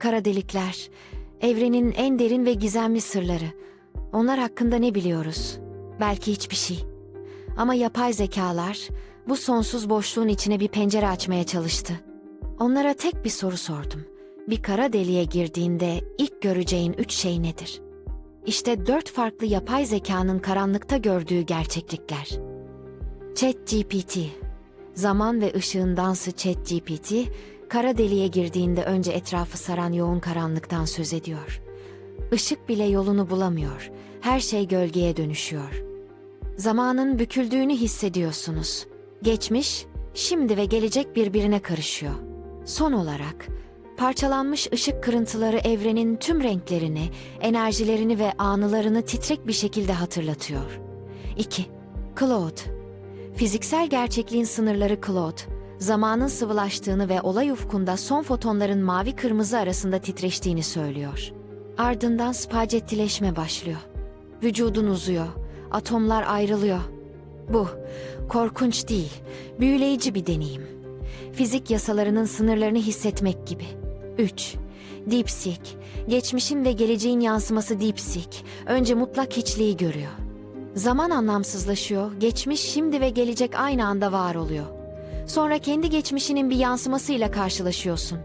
kara delikler, evrenin en derin ve gizemli sırları. Onlar hakkında ne biliyoruz? Belki hiçbir şey. Ama yapay zekalar bu sonsuz boşluğun içine bir pencere açmaya çalıştı. Onlara tek bir soru sordum. Bir kara deliğe girdiğinde ilk göreceğin üç şey nedir? İşte dört farklı yapay zekanın karanlıkta gördüğü gerçeklikler. ChatGPT Zaman ve ışığın dansı ChatGPT, kara deliğe girdiğinde önce etrafı saran yoğun karanlıktan söz ediyor. Işık bile yolunu bulamıyor. Her şey gölgeye dönüşüyor. Zamanın büküldüğünü hissediyorsunuz. Geçmiş, şimdi ve gelecek birbirine karışıyor. Son olarak, parçalanmış ışık kırıntıları evrenin tüm renklerini, enerjilerini ve anılarını titrek bir şekilde hatırlatıyor. 2. Claude Fiziksel gerçekliğin sınırları Claude, zamanın sıvılaştığını ve olay ufkunda son fotonların mavi kırmızı arasında titreştiğini söylüyor. Ardından spagettileşme başlıyor. Vücudun uzuyor, atomlar ayrılıyor. Bu, korkunç değil, büyüleyici bir deneyim. Fizik yasalarının sınırlarını hissetmek gibi. 3. DeepSeek, geçmişin ve geleceğin yansıması DeepSeek, önce mutlak hiçliği görüyor. Zaman anlamsızlaşıyor, geçmiş, şimdi ve gelecek aynı anda var oluyor. Sonra kendi geçmişinin bir yansımasıyla karşılaşıyorsun.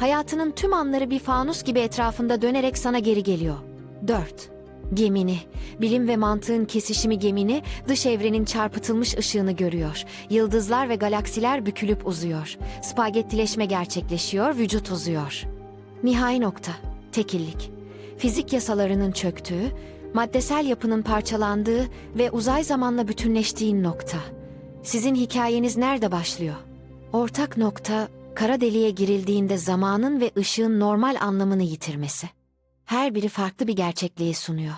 Hayatının tüm anları bir fanus gibi etrafında dönerek sana geri geliyor. 4. Gemini, bilim ve mantığın kesişimi gemini, dış evrenin çarpıtılmış ışığını görüyor. Yıldızlar ve galaksiler bükülüp uzuyor. Spagettileşme gerçekleşiyor, vücut uzuyor. Nihai nokta, tekillik. Fizik yasalarının çöktüğü, maddesel yapının parçalandığı ve uzay zamanla bütünleştiğin nokta. Sizin hikayeniz nerede başlıyor? Ortak nokta, kara deliğe girildiğinde zamanın ve ışığın normal anlamını yitirmesi. Her biri farklı bir gerçekliği sunuyor.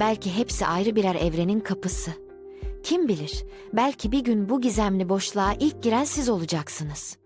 Belki hepsi ayrı birer evrenin kapısı. Kim bilir, belki bir gün bu gizemli boşluğa ilk giren siz olacaksınız.